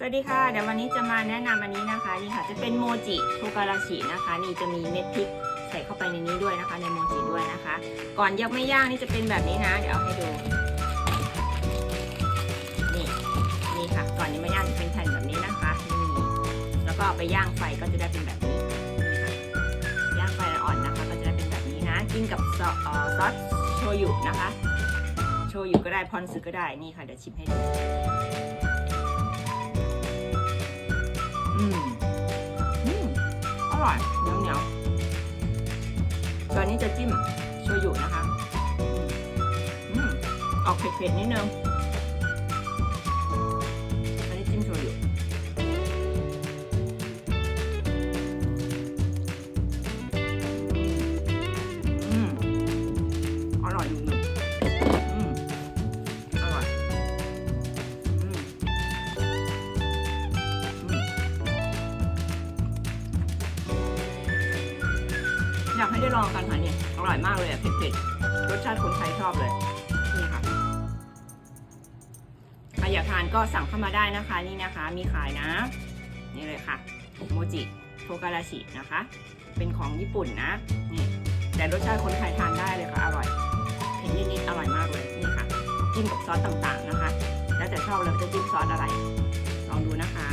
สวัสดีค่ะ เดี๋ยววันนี้จะมาแนะนำอันนี้นะคะนี่ค่ะจะเป็นโมจิโทการาชินะคะ นี่จะมีเม็ดพริกใส่เข้าไปในนี้ด้วยนะคะ ในโมจิด้วยนะคะ ก่อนยังไม่ย่างนี่จะเป็นแบบนี้นะ เดี๋ยวเอาให้ดู นี่นี่ค่ะ ก่อนยังไม่ย่างจะเป็นแผ่นแบบนี้นะคะนี่แล้วก็ไปย่างไฟก็จะได้เป็นแบบนี้นี่ค่ะย่างไฟอ่อนนะคะ ก็จะได้เป็นแบบนี้นะ กินกับซอสเอ่อซอสโชยุนะคะ โชยุก็ได้พอนซึก็ได้นี่ค่ะเดี๋ยวชิมให้ดู ร่อยเหนียวเหนียวตอนนี้จะจิ้มโชยุนะคะอืมออกเผ็ดๆนิดนึง อยากให้ได้ลองกันค่ะเนี่ยอร่อยมากเลยอะเผ็ดๆรสชาติคนไทยชอบเลยนี่ค่ะใครอยากทานก็สั่งเข้ามาได้นะคะนี่นะคะ มีขายนะ นี่เลยค่ะโมจิโทการาชินะคะ เป็นของญี่ปุ่นนะนี่แต่รสชาติคนไทยทานได้เลยค่ะอร่อยเผ็ดนิดๆอร่อยมากเลยนี่ค่ะจิ้มกับซอสต่างๆนะคะ แล้วแต่ชอบเลยว่าจะจิ้มซอสอะไร ลองดูนะคะ